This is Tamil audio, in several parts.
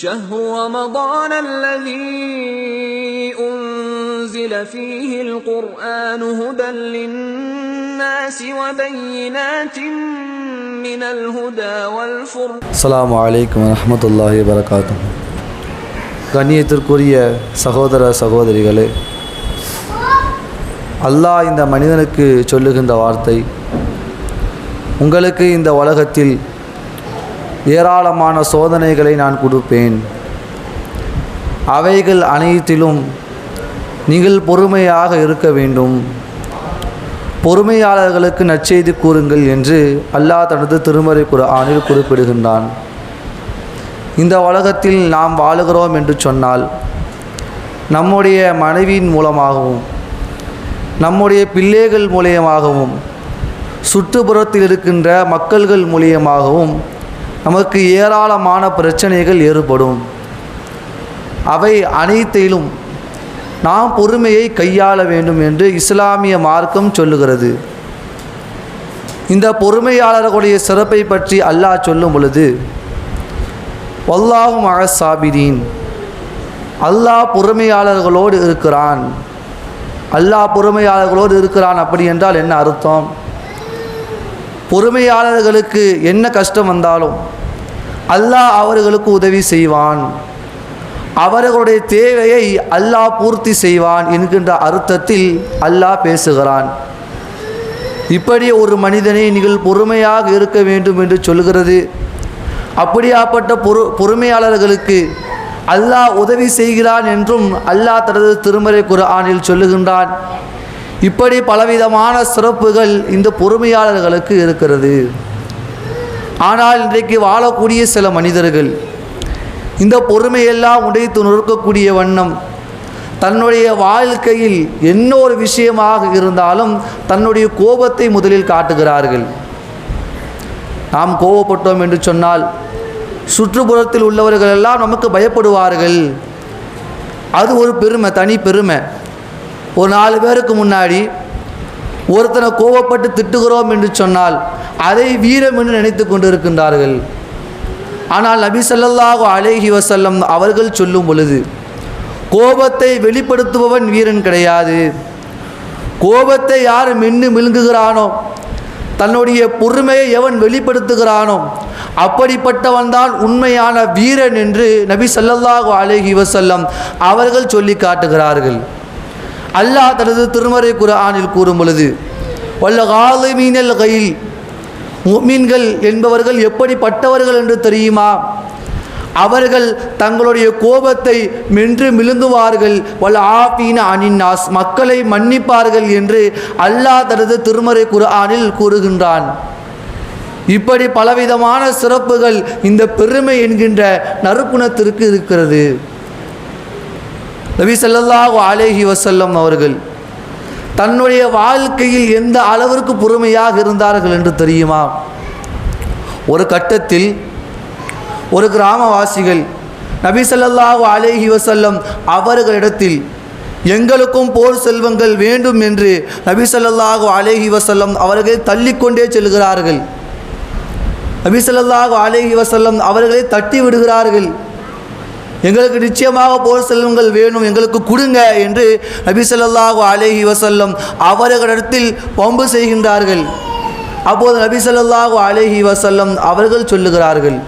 شهر رمضان الذي أنزل فيه القرآن هدى للناس وبينات من الهدى والفرقان அஸ்ஸலாமு அலைக்கும் வரஹ்மத்துல்லாஹி வரகாத்தும் கண்ணியத்திற்குரிய சகோதர சகோதரிகளே அல்லாஹ் இந்த மனிதனுக்கு சொல்லுகின்ற வார்த்தை உங்களுக்கு இந்த உலகத்தில் ஏராளமான சோதனைகளை நான் கொடுப்பேன். அவைகள் அனைத்திலும் நீங்கள் பொறுமையாக இருக்க வேண்டும். பொறுமையாளர்களுக்கு நற்செய்தி கூறுங்கள் என்று அல்லாஹ் தனது திருமறை ஆணில் குறிப்பிடுகின்றான். இந்த உலகத்தில் நாம் வாழுகிறோம் என்று சொன்னால் நம்முடைய மனைவியின் மூலமாகவும் நம்முடைய பிள்ளைகள் மூலியமாகவும் சுற்றுப்புறத்தில் இருக்கின்ற மக்கள்கள் மூலியமாகவும் நமக்கு ஏராளமான பிரச்சனைகள் ஏற்படும். அவை அனைத்திலும் நாம் பொறுமையை கையாள வேண்டும் என்று இஸ்லாமிய மார்க்கம் சொல்லுகிறது. இந்த பொறுமையாளர்களுடைய சிறப்பை பற்றி அல்லாஹ் சொல்லும் பொழுது வல்லாஹும் அகசாபிதீன் அல்லாஹ் பொறுமையாளர்களோடு இருக்கிறான். அல்லாஹ் பொறுமையாளர்களோடு இருக்கிறான் அப்படி என்றால் என்ன அர்த்தம்? பொறுமையாளர்களுக்கு என்ன கஷ்டம் வந்தாலும் அல்லாஹ் அவர்களுக்கு உதவி செய்வான். அவர்களுடைய தேவையை அல்லாஹ் பூர்த்தி செய்வான் என்கின்ற அர்த்தத்தில் அல்லாஹ் பேசுகிறான். இப்படி ஒரு மனிதனை நீங்கள் பொறுமையாக இருக்க வேண்டும் என்று சொல்கிறது அப்படியாப்பட்ட பொறு பொறுமையாளர்களுக்கு அல்லாஹ் உதவி செய்கிறான் என்றும் அல்லாஹ் தனது திருமறை குர்ஆனில் சொல்லுகின்றான். இப்படி பலவிதமான சிறப்புகள் இந்த பொறுமையாளர்களுக்கு இருக்கிறது. ஆனால் இன்றைக்கு வாழக்கூடிய சில மனிதர்கள் இந்த பொறுமையெல்லாம் உடைத்து நொறுக்கக்கூடிய வண்ணம் தன்னுடைய வாழ்க்கையில் என்ன ஒரு விஷயமாக இருந்தாலும் தன்னுடைய கோபத்தை முதலில் காட்டுகிறார்கள். நாம் கோபப்பட்டோம் என்று சொன்னால் சுற்றுப்புறத்தில் உள்ளவர்கள் எல்லாம் நமக்கு பயப்படுவார்கள். அது ஒரு பெருமை தனி பெருமை. ஒரு நாலு பேருக்கு முன்னாடி ஒருத்தனை கோபப்பட்டு திட்டுகிறோம் என்று சொன்னால் அதை வீரம் என்று நினைத்து கொண்டிருக்கின்றார்கள். ஆனால் நபி ஸல்லல்லாஹு அலேஹி வசல்லம் அவர்கள் சொல்லும் பொழுது கோபத்தை வெளிப்படுத்துபவன் வீரன் கிடையாது. கோபத்தை யார் மின்னு மிழுங்குகிறானோ தன்னுடைய பொறுமையை எவன் வெளிப்படுத்துகிறானோ அப்படிப்பட்டவன்தான் உண்மையான வீரன் என்று நபி சல்லல்லாஹு அலேஹி வசல்லம் அவர்கள் சொல்லி காட்டுகிறார்கள். அல்லாஹ் தனது திருமறை குரானில் கூறும் பொழுது வல்ல காலமீனல் கையில் முமீன்கள் என்பவர்கள் எப்படிப்பட்டவர்கள் என்று தெரியுமா? அவர்கள் தங்களுடைய கோபத்தை மென்று மிழுந்துவார்கள். வல்ல ஆபீன அனின்னாஸ். மக்களை மன்னிப்பார்கள் என்று அல்லாஹ் தனது திருமறை குர்ஆனில் கூறுகின்றான். இப்படி பலவிதமான சிறப்புகள் இந்த பெருமை என்கின்ற நறுக்குணத்திற்கு இருக்கிறது. நபி சல்லாஹூ அலேஹி வசல்லம் அவர்கள் தன்னுடைய வாழ்க்கையில் எந்த அளவிற்கு பொறுமையாக இருந்தார்கள் என்று தெரியுமா? ஒரு கட்டத்தில் ஒரு கிராமவாசிகள் நபிசல்லாஹு அலேஹி வசல்லம் அவர்களிடத்தில் எங்களுக்கும் போர் செல்வங்கள் வேண்டும் என்று நபிசல்லாஹு அலேஹி வசல்லம் அவர்களை அவர்கள் தள்ளிக்கொண்டே செல்கிறார்கள். நபிசல்லாஹு அலேஹி வசல்லம் அவர்களை தட்டி விடுகிறார்கள். எங்களுக்கு நிச்சயமாக போர் செல்வங்கள் வேணும் எங்களுக்கு கொடுங்க என்று நபி சொல்லாஹு அலேஹி வசல்லம் அவர்களிடத்தில் பம்பு செய்கின்றார்கள். அப்போது நபி சொல்லாஹு அலேஹி வசல்லம் அவர்கள் சொல்லுகிறார்கள்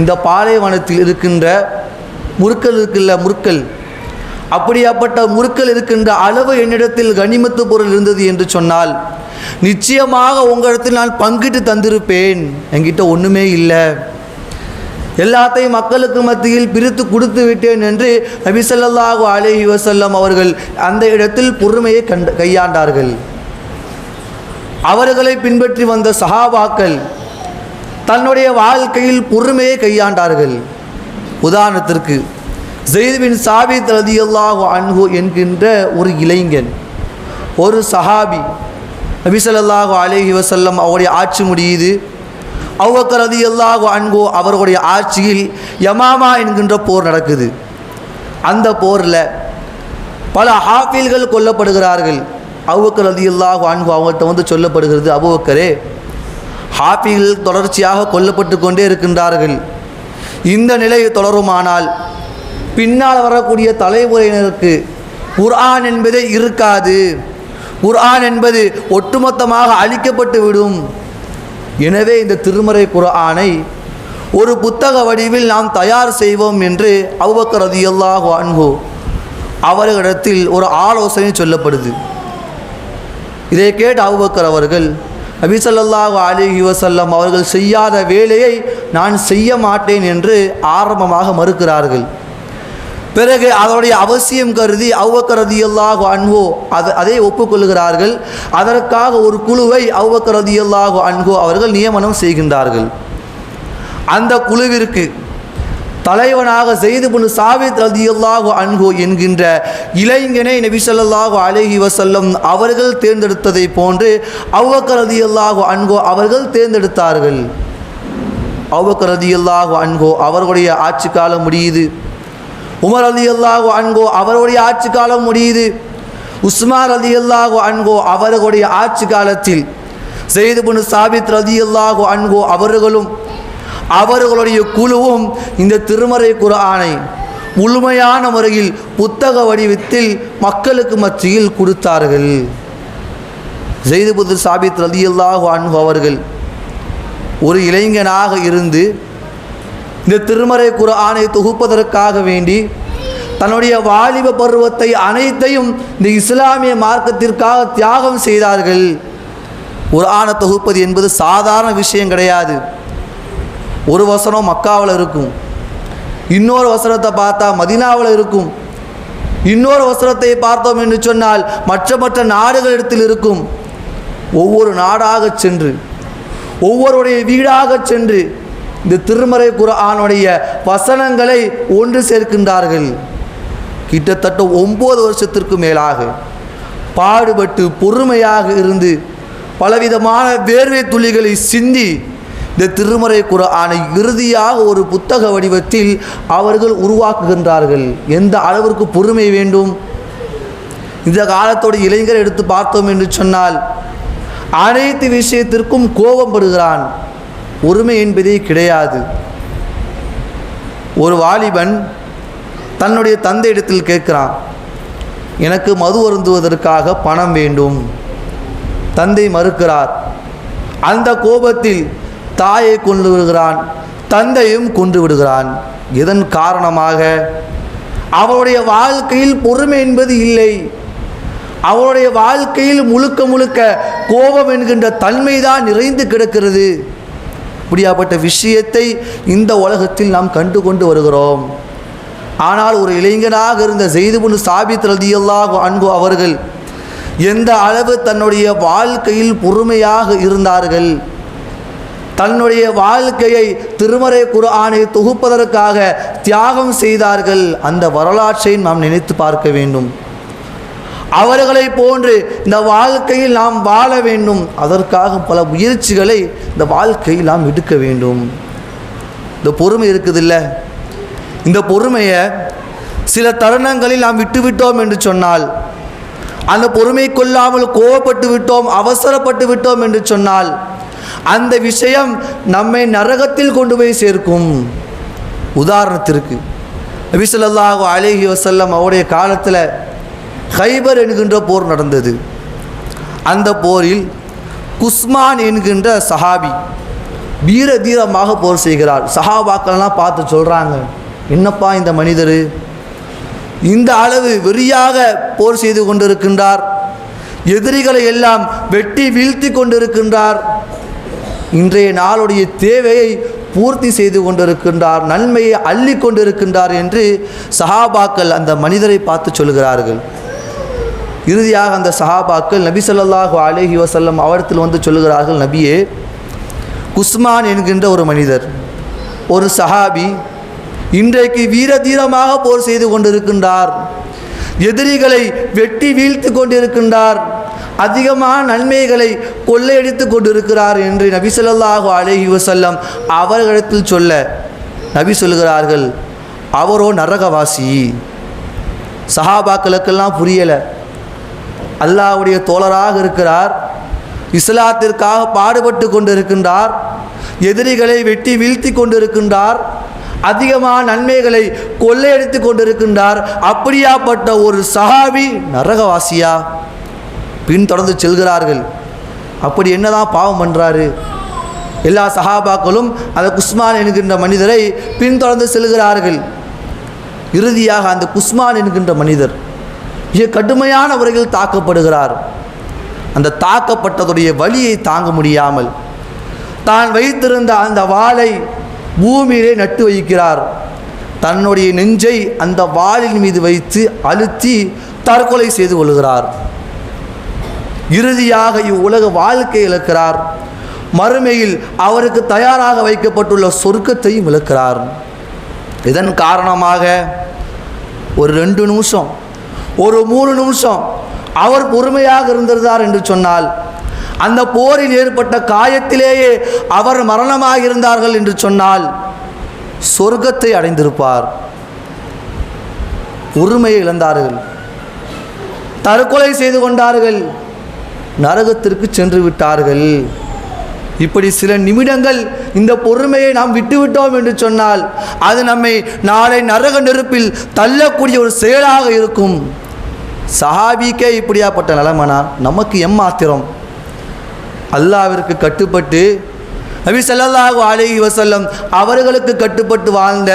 இந்த பாலைவனத்தில் இருக்கின்ற முறுக்கள் இருக்குல்ல முறுக்கள் அப்படியாப்பட்ட முறுக்கள் இருக்கின்ற அளவு என்னிடத்தில் கனிமத்து பொருள் இருந்தது என்று சொன்னால் நிச்சயமாக உங்களிடத்தில் நான் பங்கிட்டு தந்திருப்பேன். என்கிட்ட ஒன்றுமே இல்லை. எல்லாத்தையும் மக்களுக்கு மத்தியில் பிரித்து கொடுத்து விட்டேன் என்று நபி அலஹி வசல்லம் அவர்கள் அந்த இடத்தில் பொறுமையை கண்ட கையாண்டார்கள். அவர்களை பின்பற்றி வந்த சஹாபாக்கள் தன்னுடைய வாழ்க்கையில் பொறுமையை கையாண்டார்கள். உதாரணத்திற்கு ஜெயித் சாபி சாபித் ரதியல்லாஹு அன்ஹு என்கின்ற ஒரு இளைஞன் ஒரு சஹாபி நபிசல்லாஹு ஸல்லல்லாஹு வசல்லம் அவருடைய ஆட்சி முடியுது. அவ்வக்கரதி ரதி அல்லாஹு அன்கோ அவர்களுடைய ஆட்சியில் யமாமா என்கின்ற போர் நடக்குது. அந்த போரில் பல ஹாஃபில்கள் கொல்லப்படுகிறார்கள். அவ்வக்கர் ரதி அல்லாஹு அன்கோ அவங்கள்ட்ட வந்து சொல்லப்படுகிறது அபுவக்கரே ஹாஃபிகள் தொடர்ச்சியாக கொல்லப்பட்டு கொண்டே இருக்கின்றார்கள். இந்த நிலை தொடருமானால் பின்னால் வரக்கூடிய தலைமுறையினருக்கு குர்ஆன் என்பதே இருக்காது. குர்ஆன் என்பது ஒட்டுமொத்தமாக அழிக்கப்பட்டு விடும். எனவே இந்த திருமறை குரானை ஒரு புத்தக வடிவில் நாம் தயார் செய்வோம் என்று அவ்வக்கர் ரதியல்லாஹு அன்ஹு அவர்களிடத்தில் ஒரு ஆலோசனை சொல்லப்படுது. இதை கேட்டு அவ்வக்கர் அவர்கள் நபி ஸல்லல்லாஹு வசல்லம் அவர்கள் செய்யாத வேலையை நான் செய்ய மாட்டேன் என்று ஆரம்பமாக மறுக்கிறார்கள். பிறகு அதனுடைய அவசியம் கருதி அவ்வக்கரதி எல்லாக அன்போ அதை அதை ஒப்புக்கொள்கிறார்கள் அதற்காக ஒரு குழுவை அவ்வக்கரதி எல்லாக அன்போ அவர்கள் நியமனம் செய்கின்றார்கள். அந்த குழுவிற்கு தலைவனாக செய்து புனு சாவித் ரதியல்லாஹு அன்ஹு என்கின்ற இளைஞனை நபி ஸல்லல்லாஹு வசல்லம் அவர்கள் தேர்ந்தெடுத்ததை போன்று அவ்வக்கர் அன்கோ அன்ஹு அவர்கள் தேர்ந்தெடுத்தார்கள். அவ்வக்கர் ரதியல்லாஹு அன்ஹு அவர்களுடைய ஆட்சி காலம் முடியுது. உமர் அலி அல்லாஹோ அன்கோ அவருடைய ஆட்சி காலம் முடியுது. உஸ்மான் அலி அல்லாஹோ அன்கோ அவர்களுடைய ஆட்சி காலத்தில் செய்து புனு சாபித் ரதி அல்லாஹோ அன்கோ அவர்களும் அவர்களுடைய குழுவும் இந்த திருமறை குரானை முழுமையான முறையில் புத்தக வடிவத்தில் மக்களுக்கு மத்தியில் கொடுத்தார்கள். செய்து புது சாபித் ரதி அல்லாஹோ அன்ஹு அவர்கள் ஒரு இளைஞனாக இருந்து இந்த திருமறை குர்ஆனை தொகுப்பதற்காக வேண்டி தன்னுடைய வாலிப பருவத்தை அனைத்தையும் இந்த இஸ்லாமிய மார்க்கத்திற்காக தியாகம் செய்தார்கள். குர்ஆனை தொகுப்பது என்பது சாதாரண விஷயம் கிடையாது. ஒரு வசனம் மக்காவில் இருக்கும். இன்னொரு வசனத்தை பார்த்தா மதினாவில் இருக்கும். இன்னொரு வசனத்தை பார்த்தோம் என்று சொன்னால் மற்ற மற்ற நாடுகளிடத்தில் இருக்கும். ஒவ்வொரு நாடாக சென்று ஒவ்வொருடைய வீடாக சென்று இந்த திருமறை குரானுடைய வசனங்களை ஒன்று சேர்க்கின்றார்கள். கிட்டத்தட்ட ஒம்பது வருஷத்திற்கு மேலாக பாடுபட்டு பொறுமையாக இருந்து பலவிதமான வேர்வை துளிகளை சிந்தி இந்த திருமறை குர்ஆனை இறுதியாக ஒரு புத்தக வடிவத்தில் அவர்கள் உருவாக்குகின்றார்கள். எந்த அளவிற்கு பொறுமை வேண்டும்? இந்த காலத்தோட இளைஞர் எடுத்து பார்த்தோம் என்று சொன்னால் அனைத்து விஷயத்திற்கும் கோபம் படுகிறான். பொறுமை என்பதே கிடையாது. ஒரு வாலிபன் தன்னுடைய தந்தையிடத்தில் கேட்கிறான் எனக்கு மது அருந்துவதற்காக பணம் வேண்டும். தந்தை மறுக்கிறார் அந்த கோபத்தில் தாயை கொண்டு விடுகிறான் தந்தையும் கொண்டு விடுகிறான். இதன் காரணமாக? அவருடைய வாழ்க்கையில் பொறுமை என்பது இல்லை. அவருடைய வாழ்க்கையில் முழுக்க முழுக்க கோபம் என்கின்ற தன்மைதான் நிறைந்து கிடக்கிறது. இப்படியாப்பட்ட விஷயத்தை இந்த உலகத்தில் நாம் கண்டு கொண்டு வருகிறோம். ஆனால் ஒரு இளைஞனாக இருந்த செய்துபுனு சாபித் ரதியல்லாஹு அன்பு அவர்கள் எந்த அளவு தன்னுடைய வாழ்க்கையில் பொறுமையாக இருந்தார்கள் தன்னுடைய வாழ்க்கையை திருமறை குர்ஆனை தொகுப்பதற்காக தியாகம் செய்தார்கள் அந்த வரலாற்றை நாம் நினைத்து பார்க்க வேண்டும். அவர்களை போன்று இந்த வாழ்க்கையில் நாம் வாழ வேண்டும். அதற்காக பல முயற்சிகளை இந்த வாழ்க்கையில் நாம் எடுக்க வேண்டும். இந்த பொறுமை இருக்குதில்ல? இந்த பொறுமையை சில தருணங்களில் நாம் விட்டுவிட்டோம் என்று சொன்னால் அந்த பொறுமை கொள்ளாமல் கோவப்பட்டு விட்டோம் அவசரப்பட்டு விட்டோம் என்று சொன்னால் அந்த விஷயம் நம்மை நரகத்தில் கொண்டு போய் சேர்க்கும். உதாரணத்திற்கு நபி ஸல்லல்லாஹு செல்லம் அவருடைய காலத்தில் ஹைபர் என்கின்ற போர் நடந்தது. அந்த போரில் குஸ்மான் என்கின்ற சஹாபி வீர தீரமாக போர் செய்கிறார். சஹாபாக்கள்லாம் பார்த்து சொல்கிறாங்க என்னப்பா இந்த மனிதர்? இந்த அளவு வெறியாக போர் செய்து கொண்டிருக்கின்றார். எதிரிகளை எல்லாம் வெட்டி வீழ்த்தி கொண்டிருக்கின்றார். இன்றைய நாளுடைய தேவையை பூர்த்தி செய்து கொண்டிருக்கின்றார் நன்மையை அள்ளி கொண்டிருக்கின்றார் என்று சஹாபாக்கள் அந்த மனிதரை பார்த்து சொல்கிறார்கள். இறுதியாக அந்த சஹாபாக்கள் நபி சொல்லாஹு அலைஹி வசல்லம் அவரத்தில் வந்து சொல்லுகிறார்கள் நபியே குஸ்மான் என்கின்ற ஒரு மனிதர் ஒரு சஹாபி இன்றைக்கு வீர தீரமாக போர் செய்து கொண்டிருக்கின்றார் எதிரிகளை வெட்டி வீழ்த்து கொண்டிருக்கின்றார் அதிகமான நன்மைகளை கொள்ளையடித்து கொண்டிருக்கிறார் என்று நபி சொல்லாஹு அலைஹி வசல்லம் அவர்களிடத்தில் சொல்ல நபி சொல்கிறார்கள் அவரோ நரகவாசி சஹாபாக்களுக்கெல்லாம் புரியலை அல்லாஹ்வுடைய தோழராக இருக்கிறார். இஸ்லாத்திற்காக பாடுபட்டு கொண்டிருக்கின்றார். எதிரிகளை வெட்டி வீழ்த்தி கொண்டிருக்கின்றார். அதிகமான நன்மைகளை கொள்ளையடித்து கொண்டிருக்கின்றார். அப்படியாப்பட்ட ஒரு சஹாபி நரகவாசியா? பின்தொடர்ந்து செல்கிறார்கள். அப்படி என்னதான் பாவம் பண்ணுறாரு எல்லா சஹாபாக்களும் அந்த குஸ்மான் என்கின்ற மனிதரை பின்தொடர்ந்து செல்கிறார்கள். இறுதியாக அந்த குஸ்மான் என்கின்ற மனிதர் மிக கடுமையான முறையில் தாக்கப்படுகிறார். அந்த தாக்கப்பட்டதுடைய வலியை தாங்க முடியாமல் தான் வைத்திருந்த அந்த வாளை பூமியிலே நட்டு வைக்கிறார். தன்னுடைய நெஞ்சை அந்த வாளின் மீது வைத்து அழுத்தி தற்கொலை செய்து கொள்கிறார். இறுதியாக இவ்வுலக வாழ்க்கை இழக்கிறார். மறுமையில் அவருக்கு தயாராக வைக்கப்பட்டுள்ள சொர்க்கத்தையும் இழக்கிறார். இதன் காரணமாக ஒரு ரெண்டு நிமிஷம் ஒரு மூணு நிமிஷம். அவர் பொறுமையாக இருந்திருந்தார் என்று சொன்னால் அந்த போரில் ஏற்பட்ட காயத்திலேயே அவர் மரணமாக இருந்தார்கள் என்று சொன்னால் சொர்க்கத்தை அடைந்திருப்பார். பொறுமையை இழந்தார்கள். தற்கொலை செய்து கொண்டார்கள். நரகத்திற்கு சென்று விட்டார்கள். இப்படி சில நிமிடங்கள் இந்த பொறுமையை நாம் விட்டுவிட்டோம் என்று சொன்னால் அது நம்மை நாளை நரக நெருப்பில் தள்ளக்கூடிய ஒரு செயலாக இருக்கும். சஹாபிக்கே இப்படியாப்பட்ட நிலைமனா நமக்கு எம்மாத்திரம் அல்லாவிற்கு கட்டுப்பட்டு நபி ஸல்லல்லாஹு அலைஹி வசல்லம் அவர்களுக்கு கட்டுப்பட்டு வாழ்ந்த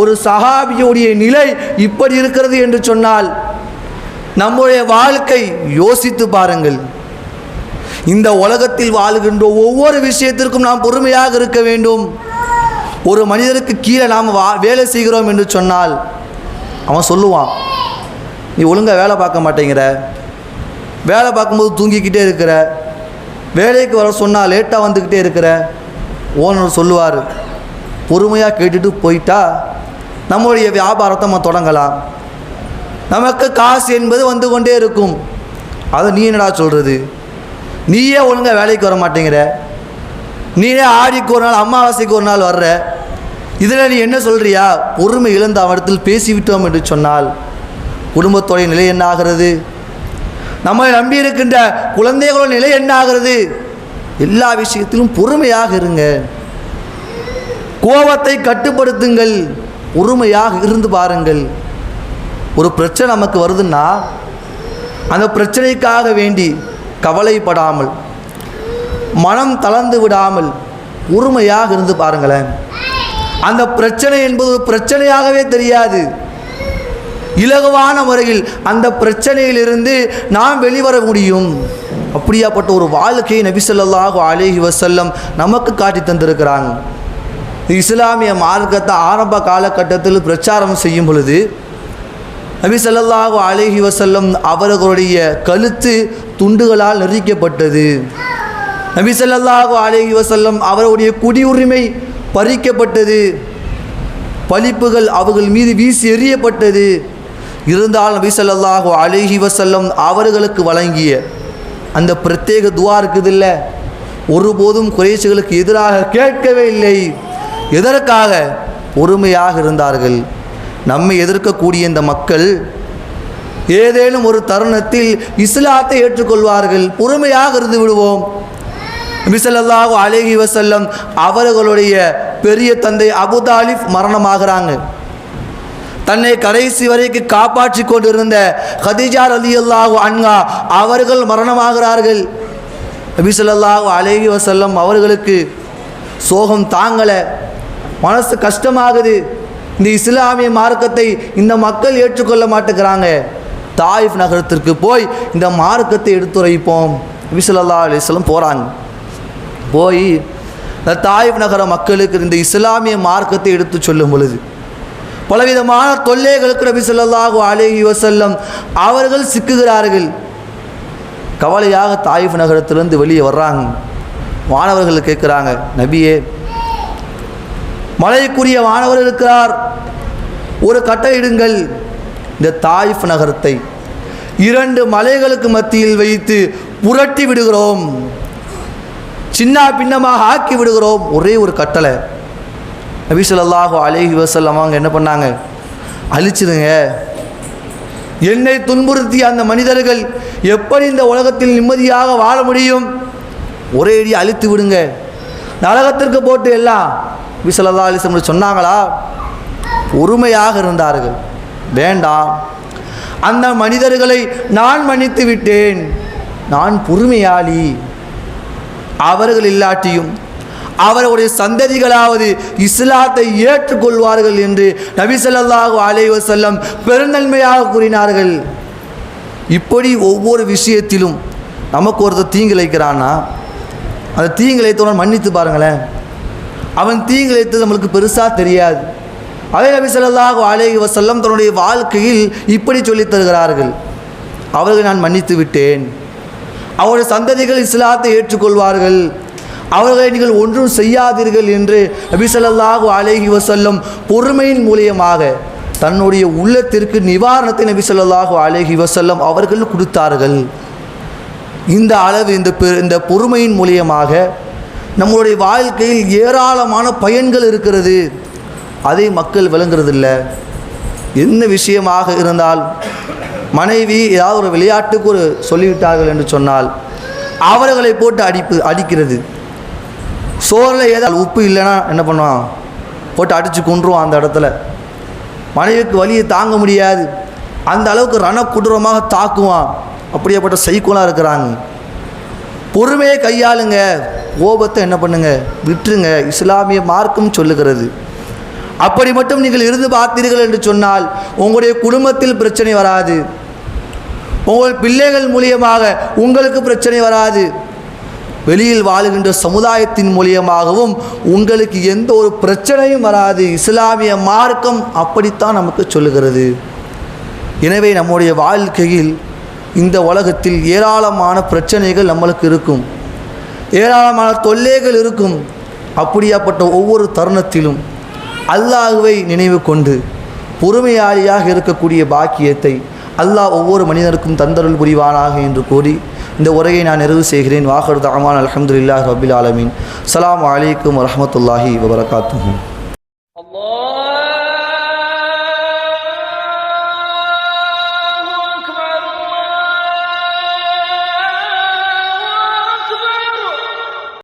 ஒரு சஹாபியுடைய நிலை இப்படி இருக்கிறது என்று சொன்னால் நம்முடைய வாழ்க்கை யோசித்து பாருங்கள். இந்த உலகத்தில் வாழுகின்ற ஒவ்வொரு விஷயத்திற்கும் நாம் பொறுமையாக இருக்க வேண்டும். ஒரு மனிதருக்கு கீழே நாம் வா வேலை செய்கிறோம் என்று சொன்னால் அவன் சொல்லுவான் நீ ஒழுங்காக வேலை பார்க்க மாட்டேங்கிற. வேலை பார்க்கும்போது தூங்கிக்கிட்டே இருக்கிற. வேலைக்கு வர சொன்னால் லேட்டாக வந்துக்கிட்டே இருக்கிற. ஓனர் சொல்லுவார் பொறுமையாக கேட்டுட்டு போயிட்டா நம்மளுடைய வியாபாரத்தை நம்ம தொடங்கலாம். நமக்கு காசு என்பது வந்து கொண்டே இருக்கும். அதை நீ என்னடா சொல்கிறது நீயே ஒழுங்காக வேலைக்கு வர மாட்டேங்கிற. நீயே ஆடிக்கு ஒரு நாள் அமாவாசைக்கு ஒரு நாள் வர்ற. இதில் நீ என்ன சொல்கிறியா பொறுமை இழந்த அவனிடத்தில் பேசிவிட்டோம் என்று சொன்னால் குடும்பத்தோடைய நிலை என்ன ஆகிறது நம்மை நம்பி இருக்கின்ற குழந்தைகளோட நிலை என்ன ஆகிறது எல்லா விஷயத்திலும் பொறுமையாக இருங்க. கோபத்தை கட்டுப்படுத்துங்கள். பொறுமையாக இருந்து பாருங்கள். ஒரு பிரச்சனை நமக்கு வருதுன்னா அந்த பிரச்சனைக்காக வேண்டி கவலைப்படாமல் மனம் தளர்ந்து விடாமல் பொறுமையாக இருந்து பாருங்களேன். அந்த பிரச்சனை என்பது ஒரு பிரச்சனையாகவே தெரியாது. இலகுவான முறையில் அந்த பிரச்சனையிலிருந்து நாம் வெளிவர முடியும். அப்படியாப்பட்ட ஒரு வாழ்க்கையை நபிசல்லாஹு அலேஹி வசல்லம் நமக்கு காட்டி தந்திருக்கிறாங்க இஸ்லாமிய மார்க்கத்தை ஆரம்ப காலகட்டத்தில் பிரச்சாரம் செய்யும் பொழுது நபி ஸல்லல்லாஹு அலைஹி வசல்லம் அவர்களுடைய கழுத்து துண்டுகளால் நெறிக்கப்பட்டது நபி ஸல்லல்லாஹு அலைஹி வசல்லம் அவருடைய குடியுரிமை பறிக்கப்பட்டது. பழிப்புகள் அவர்கள் மீது வீசி எறியப்பட்டது. இருந்தால் நபி சொல்லாஹு அலிஹி வசல்லம் அவர்களுக்கு வழங்கிய அந்த பிரத்யேக துவா இல்லை ஒருபோதும் குறைஷிகளுக்கு எதிராக கேட்கவே இல்லை. எதற்காக? பொறுமையாக இருந்தார்கள். நம்மை எதிர்க்கக்கூடிய இந்த மக்கள் ஏதேனும் ஒரு தருணத்தில் இஸ்லாத்தை ஏற்றுக்கொள்வார்கள். பொறுமையாக இருந்து விடுவோம். நபிசல்லாஹு அலைஹி வசல்லம் அவர்களுடைய பெரிய தந்தை அபுதாலிஃப் மரணமாகிறாங்க. தன்னை கடைசி வரைக்கும் காப்பாற்றி கொண்டிருந்த ஹதிஜார் அலி அல்லாஹு அன்ஹா அவர்கள் மரணமாகிறார்கள். நபிசல்லாஹு அலேஹி வசல்லம் அவர்களுக்கு சோகம் தாங்கலை. மனசு கஷ்டமாகுது. இந்த இஸ்லாமிய மார்க்கத்தை இந்த மக்கள் ஏற்றுக்கொள்ள மாட்டேங்கிறாங்க. தாயிஃப் நகரத்திற்கு போய் இந்த மார்க்கத்தை எடுத்துரைப்போம். நபிசல்லா அலிஸ்லம் போகிறாங்க போய் இந்த தாயிஃப் நகர மக்களுக்கு இந்த இஸ்லாமிய மார்க்கத்தை எடுத்து சொல்லும் பொழுது பலவிதமான தொல்லைகளுக்கு நபி சொல்லாஹு அலேஹி வசல்லம் அவர்கள் சிக்குகிறார்கள். கவலையாக தாயிஃப் நகரத்திலிருந்து வெளியே வர்றாங்க. மாணவர்கள் கேட்குறாங்க நபியே மலைக்குரிய மாணவர் இருக்கிறார். ஒரு கட்டையிடுங்கள் இந்த தாயிஃப் நகரத்தை இரண்டு மலைகளுக்கு மத்தியில் வைத்து புரட்டி விடுகிறோம். சின்ன பின்னமாக ஆக்கி விடுகிறோம். ஒரே ஒரு கட்டளை. நபிசல்லாஹு அலேஹி அலைஹி அவங்க என்ன பண்ணாங்க? அழிச்சிடுங்க என்னை துன்புறுத்திய அந்த மனிதர்கள் எப்படி இந்த உலகத்தில் நிம்மதியாக வாழ முடியும்? ஒரே அடி அழித்து விடுங்க. நரகத்திற்கு போட்டு எல்லாம் விசலல்லா அலிசம் சொன்னாங்களா? பொறுமையாக இருந்தார்கள். வேண்டாம். அந்த மனிதர்களை நான் மன்னித்து விட்டேன். நான் பொறுமையாளி. அவர்கள் இல்லாட்டியும் அவர்களுடைய சந்ததிகளாவது இஸ்லாத்தை ஏற்றுக்கொள்வார்கள் என்று நபி ஸல்லல்லாஹு அலைஹி பெருந்தன்மையாக கூறினார்கள். இப்படி ஒவ்வொரு விஷயத்திலும் நமக்கு ஒருத்தர் தீங்கிழைக்கிறான்னா அந்த தீங்கிழைத்தவன் மன்னித்து பாருங்களேன். அவன் தீங்கிழைத்தது நம்மளுக்கு பெருசாக தெரியாது. அதே நபி சொல்லாஹு அலைஹி வசல்லம் தன்னுடைய வாழ்க்கையில் இப்படி சொல்லித் தருகிறார்கள். அவர்கள் நான் மன்னித்து விட்டேன். அவருடைய சந்ததிகள் இஸ்லாத்தை ஏற்றுக்கொள்வார்கள். அவர்களை நீங்கள் ஒன்றும் செய்யாதீர்கள் என்று நபிசல்லாஹு அலேஹி வசல்லம் பொறுமையின் மூலியமாக தன்னுடைய உள்ளத்திற்கு நிவாரணத்தை நபிசல்லாஹு அலேஹி வசல்லம் அவர்கள் கொடுத்தார்கள். இந்த அளவு இந்த பெ- இந்த பொறுமையின் மூலியமாக நம்மளுடைய வாழ்க்கையில் ஏராளமான பயன்கள் இருக்கிறது. அதை மக்கள் விளங்குறதில்ல. என்ன விஷயமாக இருந்தால் மனைவி ஏதாவது ஒரு விளையாட்டுக்கு ஒரு சொல்லிவிட்டார்கள் என்று சொன்னால் அவர்களை போட்டு அடிப்பு அடிக்கிறது. சோறில் ஏதாவது உப்பு இல்லைன்னா என்ன பண்ணுவான்? போட்டு அடித்து கொன்றுவான் அந்த இடத்துல. மனைவிக்கு வலியை தாங்க முடியாது. அந்த அளவுக்கு ரணக்குடூரமாக தாக்குவான். அப்படியேப்பட்ட சைக்கோலாக இருக்கிறாங்க. பொறுமையை கையாளுங்க. கோபத்தை என்ன பண்ணுங்க? விட்டுருங்க. இஸ்லாமிய மார்க்கம் சொல்லுகிறது. அப்படி மட்டும் நீங்கள் இருந்து பார்த்தீர்கள் என்று சொன்னால் உங்களுடைய குடும்பத்தில் பிரச்சனை வராது. உங்கள் பிள்ளைகள் மூலியமாக உங்களுக்கு பிரச்சனை வராது. வெளியில் வாழுகின்ற சமுதாயத்தின் மூலியமாகவும் உங்களுக்கு எந்த ஒரு பிரச்சனையும் வராது. இஸ்லாமிய மார்க்கம் அப்படித்தான் நமக்கு சொல்லுகிறது. எனவே நம்முடைய வாழ்க்கையில் இந்த உலகத்தில் ஏராளமான பிரச்சனைகள் நம்மளுக்கு இருக்கும். ஏராளமான தொல்லைகள் இருக்கும். அப்படியாப்பட்ட ஒவ்வொரு தருணத்திலும் அல்லாஹுவை நினைவு கொண்டு பொறுமையாளியாக இருக்கக்கூடிய பாக்கியத்தை அல்லாஹ் ஒவ்வொரு மனிதனுக்கும் தந்தருள் புரிவானாக என்று கூறி இந்த உரையை நான் நிறைவு செய்கிறேன். வாகர் தகமான் அலமதுல்லா ரபில் ஆலமின். சலாம் அலைக்கும் வரமத்துல்லாஹி வபரகாத்து